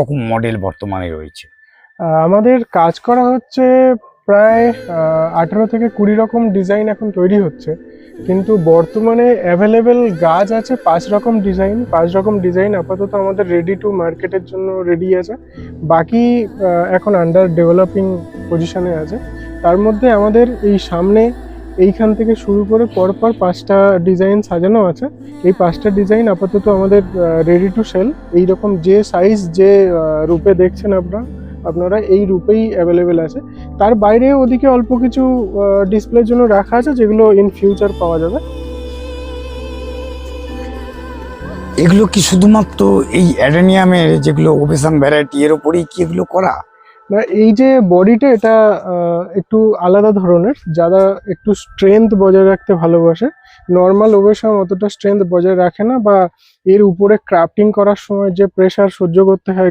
রকম মডেল বর্তমানে রয়েছে? আমাদের কাজ করা হচ্ছে প্রায় আঠেরো থেকে কুড়ি রকম ডিজাইন এখন তৈরি হচ্ছে। কিন্তু বর্তমানে অ্যাভেলেবেল গাছ আছে পাঁচ রকম ডিজাইন পাঁচ রকম ডিজাইন আপাতত আমাদের রেডি টু মার্কেটের জন্য রেডি আছে। বাকি এখন আন্ডার ডেভেলপিং পজিশনে আছে। তার মধ্যে আমাদের এই সামনে এইখান থেকে শুরু করে পরপর পাঁচটা ডিজাইন সাজানো আছে। এই পাঁচটা ডিজাইন আপাতত আমাদের রেডি টু সেল এই রকম যে সাইজ যে রূপে দেখছেন আপনারা আপনারা এই রূপেই অ্যাভেলেবেল আছে। তার বাইরে ওদিকে অল্প কিছু ডিসপ্লের জন্য রাখা আছে, যেগুলো ইন ফিউচার পাওয়া যাবে। এগুলো কি শুধুমাত্র এই অ্যাডেনিয়ামের যেগুলো ওবেসাম ভ্যারাইটি এর ওপরেই কি এগুলো করা? এই যে বডিটা এটা একটু আলাদা ধরনের, যারা একটু স্ট্রেংথ বজায় রাখতে ভালোবাসে নর্মাল ওবেসাম অতটা স্ট্রেংথ বজায় রাখে না, বা এর উপরে ক্রাফটিং করার সময় যে প্রেশার সহ্য করতে হয়